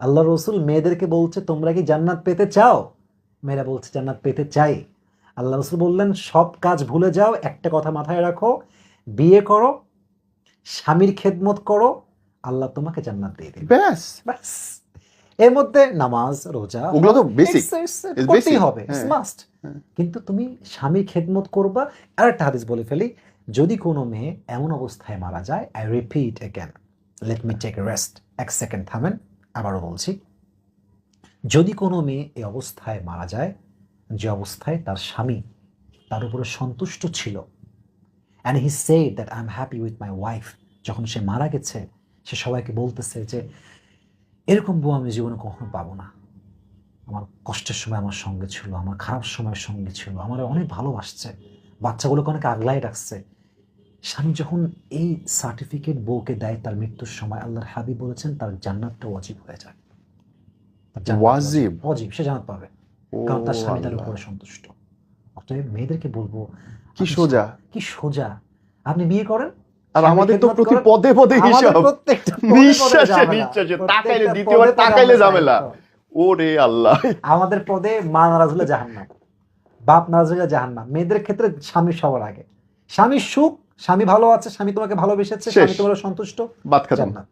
আল্লাহ রসুল মেয়েদেরকে বলছে তোমরা কি জান্নাত পেতে চাও? মেয়েরা বলছে জান্নাত পেতে চাই। আল্লাহ রসুল বললেন সব কাজ ভুলে যাও একটা কথা মাথায় রাখো বিয়ে করো স্বামীর খেদমত করো আল্লাহ তোমাকে জান্নাত দিয়ে দেবে। ব্যাস। ব্যাস। এর মধ্যে নামাজ রোজা ওগুলো তো করতেই হবে হ্যাঁ। মাস্ট হ্যাঁ। কিন্তু তুমি স্বামীর খেদমত করবা আর একটা হাদিস বলে ফেলি যদি কোনো মেয়ে এমন অবস্থায় মারা যায় I repeat again let me take rest এক সেকেন্ড থামেন। আবারও বলছি, যদি কোনো মেয়ে এই অবস্থায় মারা যায়, যে অবস্থায় তার স্বামী তার উপরে সন্তুষ্ট ছিল and he said that I am happy with my wife যখন সে মারা গেছে, সে সবাইকে বলতেছে যে, এরকম বউ আমি জীবনে কখনো পাবো না। আমার কষ্টের সময় আমার সঙ্গে ছিল, আমার খারাপ সময়ের সঙ্গে ছিল, আমার অনেক ভালোবাসছে। বাচ্চাগুলোকে অনেক আগলায় রাখছে। স্বামী যখন এই সার্টিফিকেট বউকে দেয় তার মৃত্যুর সময় আল্লাহর হাবিব বলেছেন তার জান্নাতটা ওয়াজিব হয়ে যায়। ওয়াজিব? ওয়াজিব সে জান্নাত পাবে। কারণ তার স্বামী তার উপরে সন্তুষ্ট। অতএব মেয়েদেরকে বলব কি সোজা? কি সোজা? আপনি বিয়ে করেন? আর আমাদের তো প্রতি পদে পদে হিসাব। নিঃশ্বাসে নিঃশ্বাসে তাকাইলে দ্বিতীয়বার তাকাইলে ঝামেলা। ওরে আল্লাহ। আমাদের পদে মা নারাজ হলে জাহান্নাম বাপ নারাজ হলে জাহান্নাম। মেয়েদের ক্ষেত্রে স্বামী সবার আগে। স্বামীর সুখ স্বামী ভালো আছে স্বামী তোমাকে ভালোবেসেছে স্বামী তোমার সন্তুষ্ট। বাদ না।